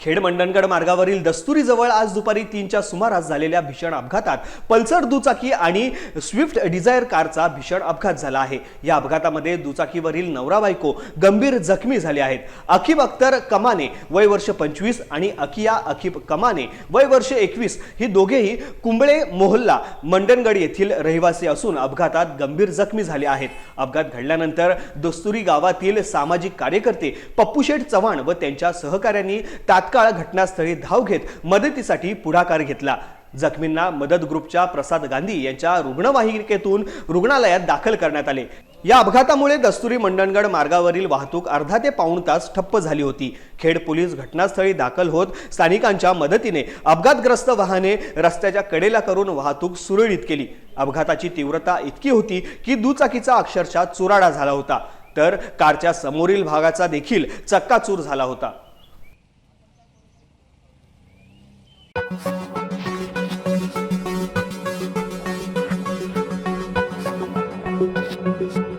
खेड मंडणगड मार्गावरील दस्तुरीजवळ आज दुपारी तीनच्या सुमारास झालेल्या भीषण अपघातात पल्सर दुचाकी आणि स्विफ्ट डिझायर कारचा भीषण अपघात झाला आहे. या अपघातामध्ये दुचाकीवरील नवरा बायको गंभीर जखमी झाले आहेत. अखिब अख्तर कमाने वय वर्ष पंचवीस आणि अकिया अखिब कमाने वय वर्ष एकवीस ही दोघेही कुंबळे मोहल्ला मंडणगड येथील रहिवासी असून अपघातात गंभीर जखमी झाले आहेत. अपघात घडल्यानंतर दस्तुरी गावातील सामाजिक कार्यकर्ते पप्पूशेठ चव्हाण व त्यांच्या सहकाऱ्यांनी तात्काळ घटनास्थळी धाव घेत मदतीसाठी पुढाकार घेतला. जखमींना मदत ग्रुपच्या प्रसाद गांधी यांच्या रुग्णवाहिकेतून रुग्णालयात दाखल करण्यात आले. या अपघातामुळे दस्तुरी मंडणगड मार्गावरील वाहतूक अर्धा ते पाऊण तास ठप्प झाली होती. खेड पोलीस घटनास्थळी दाखल होत स्थानिकांच्या मदतीने अपघातग्रस्त वाहने रस्त्याच्या कडेला करून वाहतूक सुरळीत केली. अपघाताची तीव्रता इतकी होती की दुचाकीचा अक्षरशः चुराडा झाला होता. तर कारच्या समोरील भागाचा देखील चक्काचूर झाला होता. Thank you.